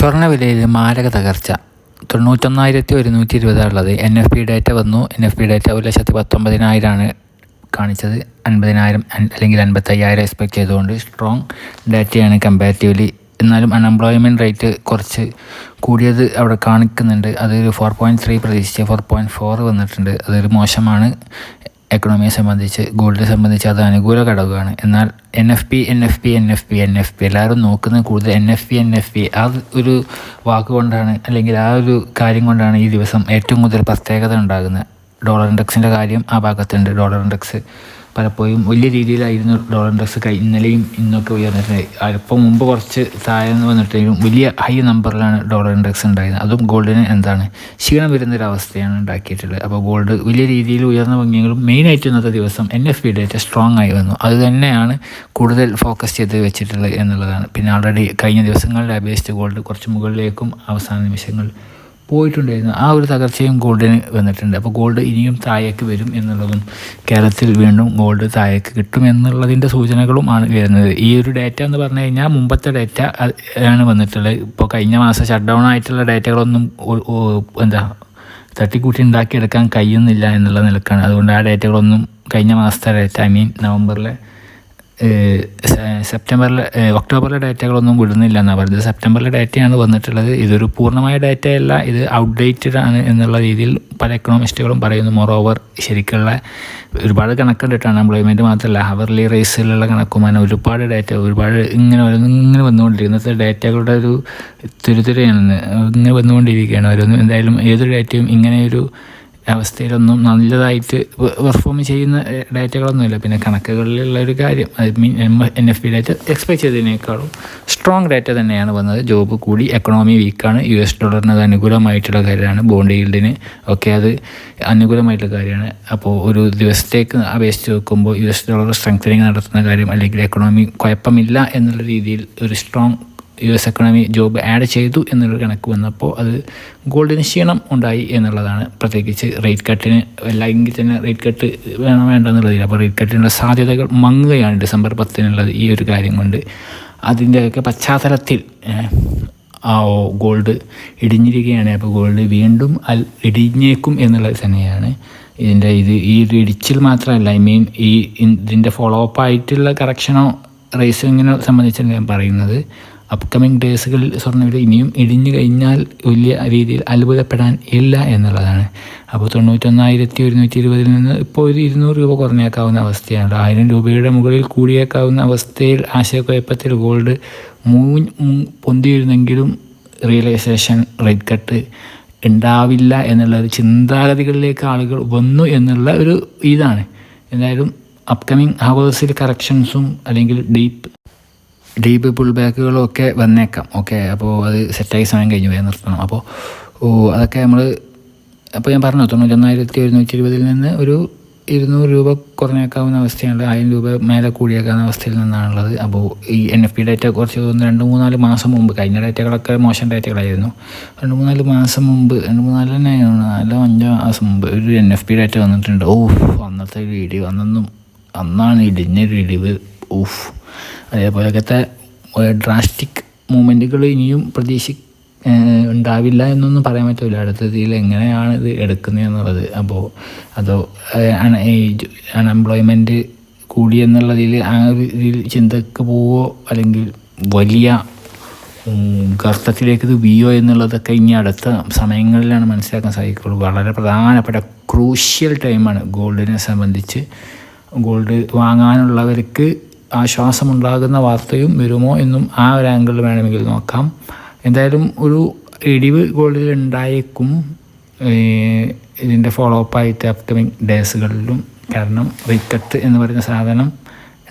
സ്വർണവിലയിൽ മാരക തകർച്ച. തൊണ്ണൂറ്റൊന്നായിരത്തി ഒരുന്നൂറ്റി ഇരുപതാണുള്ളത് എൻ എഫ് പി ഡാറ്റ വന്നു. എൻ എഫ് പി ഡാറ്റ ഒരു ലക്ഷത്തി പത്തൊമ്പതിനായിരമാണ് കാണിച്ചത്. അൻപതിനായിരം അല്ലെങ്കിൽ അൻപത്തയ്യായിരം എക്സ്പെക്ട് ചെയ്തുകൊണ്ട് സ്ട്രോങ് ഡാറ്റയാണ് കമ്പാരിറ്റീവ്ലി. എന്നാലും അൺഎംപ്ലോയ്മെന്റ് റേറ്റ് കുറച്ച് കൂടിയത് അവിടെ കാണിക്കുന്നുണ്ട്. അതൊരു ഫോർ പോയിന്റ് ത്രീ പ്രതീക്ഷിച്ച് ഫോർ പോയിന്റ് ഫോർ വന്നിട്ടുണ്ട്. അതൊരു മോശമാണ്. എക്കണോമിയെ സംബന്ധിച്ച് ഗോൾഡിനെ സംബന്ധിച്ച് അത് അനുകൂല ഘടകമാണ്. എന്നാൽ N F P N F P N F P N F P എല്ലാവരും നോക്കുന്നത് കൂടുതൽ N F P N F P ആ ഒരു വാക്കുകൊണ്ടാണ് അല്ലെങ്കിൽ ആ ഒരു കാര്യം കൊണ്ടാണ് ഈ ദിവസം ഏറ്റവും കൂടുതൽ പ്രത്യേകത ഉണ്ടാകുന്നത്. ഡോളർ ഇൻഡെക്സിന്റെ കാര്യം ആ ഭാഗത്തുണ്ട്. ഡോളർ ഇൻഡെക്സ് പലപ്പോഴും വലിയ രീതിയിലായിരുന്നു ഡോളർ ഇൻഡെക്സ് ഇന്നലെയും ഇന്നൊക്കെ ഉയർന്നിട്ടുണ്ട് അല്പം മുമ്പ് കുറച്ച് താഴ്ന്നു വന്നിട്ടെങ്കിലും വലിയ ഹൈ നമ്പറിലാണ് ഡോളർ ഇൻഡെക്സ് ഉണ്ടായിരുന്നത് അതും ഗോൾഡിന് എന്താണ്? ക്ഷീണം വരുന്നൊരവസ്ഥയാണ് ഉണ്ടാക്കിയിട്ടുള്ളത്. അപ്പോൾ ഗോൾഡ് വലിയ രീതിയിൽ ഉയർന്ന ഭംഗിയെങ്കിലും മെയിനായിട്ട് ഇന്നത്തെ ദിവസം N F P data strong ആയി വന്നു. അത് തന്നെയാണ് കൂടുതൽ ഫോക്കസ് ചെയ്ത് വെച്ചിട്ടുള്ളത് എന്നുള്ളതാണ്. പിന്നെ ആൾറെഡി കഴിഞ്ഞ ദിവസങ്ങളിൽ അപേക്ഷിച്ച് ഗോൾഡ് കുറച്ച് മുകളിലേക്കും അവസാന നിമിഷങ്ങൾ പോയിട്ടുണ്ടായിരുന്നു. ആ ഒരു തകർച്ചയും ഗോൾഡിന് വന്നിട്ടുണ്ട്. അപ്പോൾ ഗോൾഡ് ഇനിയും താഴേക്ക് വരും എന്നുള്ളതും കേരളത്തിൽ വീണ്ടും ഗോൾഡ് താഴേക്ക് കിട്ടും എന്നുള്ളതിന്റെ സൂചനകളും ആണ് വരുന്നത്. ഈ ഒരു ഡേറ്റ എന്ന് പറഞ്ഞു കഴിഞ്ഞാൽ മുമ്പത്തെ ഡേറ്റ ആണ് വന്നിട്ടുള്ളത്. ഇപ്പോൾ കഴിഞ്ഞ മാസം ഷട്ട് ഡൗൺ ആയിട്ടുള്ള ഡേറ്റകളൊന്നും എന്താ തട്ടിക്കൂട്ടി ഉണ്ടാക്കിയെടുക്കാൻ കഴിയുന്നില്ല എന്നുള്ള നിലക്കാണ്. അതുകൊണ്ട് ആ ഡേറ്റകളൊന്നും കഴിഞ്ഞ മാസത്തെ ഡേറ്റ ഐ മീൻ നവംബറിലെ സെപ്റ്റംബറിലെ ഒക്ടോബറിലെ ഡാറ്റകളൊന്നും വിടുന്നില്ല എന്നാണ് പറഞ്ഞത് സെപ്റ്റംബറിലെ ഡാറ്റയാണ് വന്നിട്ടുള്ളത്. ഇതൊരു പൂർണമായ ഡാറ്റയല്ല. ഇത് ഔട്ട്ഡേറ്റഡ് ആണ് എന്നുള്ള രീതിയിൽ പല എക്കണോമിസ്റ്റുകളും പറയുന്നു. മോറോവർ ശരിക്കുള്ള ഒരുപാട് കണക്കുണ്ടിട്ടാണ് എംപ്ലോയ്മെന്റ് മാത്രമല്ല. ഹവർലി റേസിലുള്ള കണക്കുമാണ് ഒരുപാട് ഡാറ്റ ഒരുപാട് ഇങ്ങനെ ഇങ്ങനെ വന്നുകൊണ്ടിരിക്കും ഡേറ്റകളുടെ ഒരു തുരുതുരയാണ്. ഇങ്ങനെ വന്നുകൊണ്ടിരിക്കുകയാണ്. ഓരോന്നും എന്തായാലും ഏതൊരു ഡേറ്റയും ഇങ്ങനെയൊരു അവസ്ഥയിലൊന്നും നല്ലതായിട്ട് പെർഫോം ചെയ്യുന്ന ഡാറ്റകളൊന്നുമില്ല. പിന്നെ കണക്കുകളിലുള്ള ഒരു കാര്യം I mean N F P data expect ചെയ്തതിനേക്കാളും strong data തന്നെയാണ് വന്നത്. ജോബ് കൂടി എക്കണോമി വീക്കാണ് യു എസ് ഡോളറിന് അത് അനുകൂലമായിട്ടുള്ള കാര്യമാണ്. ബോണ്ട് ഈൽഡിന് ഒക്കെ അത് അനുകൂലമായിട്ടുള്ള കാര്യമാണ്. അപ്പോൾ ഒരു ദിവസത്തേക്ക് അപേക്ഷിച്ച് നോക്കുമ്പോൾ യു എസ് ഡോളർ സ്ട്രെങ്തനിങ് നടത്തുന്ന കാര്യം അല്ലെങ്കിൽ എക്കണോമി കുഴപ്പമില്ല എന്നുള്ള രീതിയിൽ ഒരു strong U S economy job add ചെയ്തു എന്നുള്ള കണക്ക് വന്നപ്പോൾ അത് ഗോൾഡിന് ക്ഷീണം ഉണ്ടായി എന്നുള്ളതാണ്. പ്രത്യേകിച്ച് റേറ്റ് കട്ടിന് അല്ലെങ്കിൽ തന്നെ റേറ്റ് കട്ട് വേണം വേണ്ടെന്നുള്ളതില്ല. അപ്പോൾ റേറ്റ് കട്ടിനുള്ള സാധ്യതകൾ മങ്ങുകയാണ് ഡിസംബർ പത്തിനുള്ളത് ഈ ഒരു കാര്യം കൊണ്ട്. അതിന്റെയൊക്കെ പശ്ചാത്തലത്തിൽ ആ ഗോൾഡ് ഇടിഞ്ഞിരിക്കുകയാണ്. അപ്പോൾ ഗോൾഡ് വീണ്ടും അൽ ഇടിഞ്ഞേക്കും എന്നുള്ളത് തന്നെയാണ്. ഇതിന്റെ ഇത് ഈ ഒരു ഇടിച്ചിൽ മാത്രമല്ല ഐ മീൻ ഈ ഇതിന്റെ ഫോളോ അപ്പ് ആയിട്ടുള്ള കറക്ഷനോ റേസിങ്ങിനോ സംബന്ധിച്ചാണ് ഞാൻ പറയുന്നത്. അപ്കമിങ് ഡേയ്സുകളിൽ സ്വർണവില ഇനിയും ഇടിഞ്ഞു കഴിഞ്ഞാൽ വലിയ രീതിയിൽ അത്ഭുതപ്പെടാൻ ഇല്ല എന്നുള്ളതാണ്. അപ്പോൾ തൊണ്ണൂറ്റൊന്നായിരത്തി ഒരുന്നൂറ്റി ഇരുപതിൽ നിന്ന് ഇപ്പോൾ ഒരു ഇരുന്നൂറ് രൂപ കുറഞ്ഞേക്കാവുന്ന അവസ്ഥയാണ്. ആയിരം രൂപയുടെ മുകളിൽ കൂടിയേക്കാവുന്ന അവസ്ഥയിൽ ആശയക്കുഴപ്പത്തിൽ ഗോൾഡ് മൂ പൊന്തിയിരുന്നെങ്കിലും റിയലൈസേഷൻ റേറ്റ് കട്ട് ഉണ്ടാവില്ല എന്നുള്ള ഒരു ചിന്താഗതികളിലേക്ക് ആളുകൾ വന്നു എന്നുള്ള ഒരു ഇതാണ്. എന്തായാലും അപ്കമിങ് ഹവേഴ്സിൽ കറക്ഷൻസും അല്ലെങ്കിൽ ഡീപ്പ് ഡീപ്പ് പുൾ ബാക്കുകളും ഒക്കെ വന്നേക്കാം. ഓക്കെ അപ്പോൾ അത് സെറ്റായി സമയം കഴിഞ്ഞ് വേഗം നിർത്തണം. അപ്പോൾ ഓ അതൊക്കെ നമ്മൾ അപ്പോൾ ഞാൻ പറഞ്ഞു തൊണ്ണൂറ്റൊന്നായിരത്തി ഒരുന്നൂറ്റി ഇരുപതിൽ നിന്ന് ഒരു ഇരുന്നൂറ് രൂപ കുറഞ്ഞേക്കാവുന്ന അവസ്ഥയാണ് ആയിരം രൂപ മേലെ കൂടിയേക്കാവുന്ന അവസ്ഥയിൽ നിന്നാണുള്ളത്. അപ്പോൾ ഈ എൻ എഫ് പി ഡേറ്റ കുറച്ച് ഒന്ന് രണ്ട് മൂന്നാൽ മാസം മുമ്പ് കഴിഞ്ഞ ഡേറ്റകളൊക്കെ മോശം ഡേറ്റകളായിരുന്നു. രണ്ട് മൂന്നാൽ മാസം മുമ്പ് രണ്ട് മൂന്നാൽ തന്നെ നാലോ അഞ്ചോ മാസം മുമ്പ് ഒരു എൻ എഫ് പി ഡേറ്റ വന്നിട്ടുണ്ട്. ഓഫ് അന്നത്തെ ഒരു ഇടിവ് അന്നൊന്നും അന്നാണ് ഇടിഞ്ഞൊരു ഇടിവ്. ഊഫ് അതേപോലത്തെ ഡ്രാസ്റ്റിക് മൂമെന്റുകൾ ഇനിയും പ്രതീക്ഷി ഉണ്ടാവില്ല എന്നൊന്നും പറയാൻ പറ്റില്ല അടുത്തതിൽ എങ്ങനെയാണ് ഇത് എടുക്കുന്നത് എന്നുള്ളത്. അപ്പോൾ അതോ അൺഎംപ്ലോയ്മെന്റ് കൂടി എന്നുള്ളതിൽ ആ ഒരു ചിന്തക്ക് പോവോ? അല്ലെങ്കിൽ വലിയ ഗർത്തത്തിലേക്ക് ഇത് വീയോ എന്നുള്ളതൊക്കെ ഇനി അടുത്ത സമയങ്ങളിലാണ് മനസ്സിലാക്കാൻ സാധിക്കുള്ളൂ. വളരെ പ്രധാനപ്പെട്ട ക്രൂഷ്യൽ ടൈമാണ് ഗോൾഡിനെ സംബന്ധിച്ച് ഗോൾഡ് വാങ്ങാനുള്ളവർക്ക് ആശ്വാസമുണ്ടാകുന്ന വാർത്തയും വരുമോ എന്നും ആ ഒരു ആംഗിളിൽ വേണമെങ്കിൽ നോക്കാം. എന്തായാലും ഒരു ഇടിവ് ഗോളിൽ ഉണ്ടായേക്കും ഇതിന്റെ ഫോളോ അപ്പ് ആയിട്ട് അപ്കമിങ് ഡേയ്സുകളിലും കാരണം വിക്കറ്റ് എന്ന് പറയുന്ന സാധനം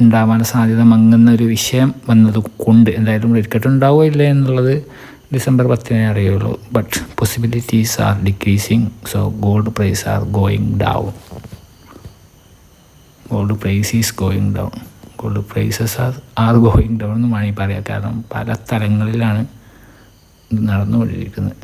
ഉണ്ടാവാൻ സാധ്യത മങ്ങുന്ന ഒരു വിഷയം വന്നത് കൊണ്ട് എന്തായാലും വിക്കറ്റ് ഉണ്ടാവുക ഇല്ല എന്നുള്ളത് ഡിസംബർ പത്തിനേ അറിയുള്ളൂ. But possibilities are decreasing so gold price are going down gold price is going down gold prices are are going down എന്ന് വേണമെങ്കിൽ പറയാം. കാരണം പല സ്ഥലങ്ങളിലാണ് ഇത് നടന്നുകൊണ്ടിരിക്കുന്നത്.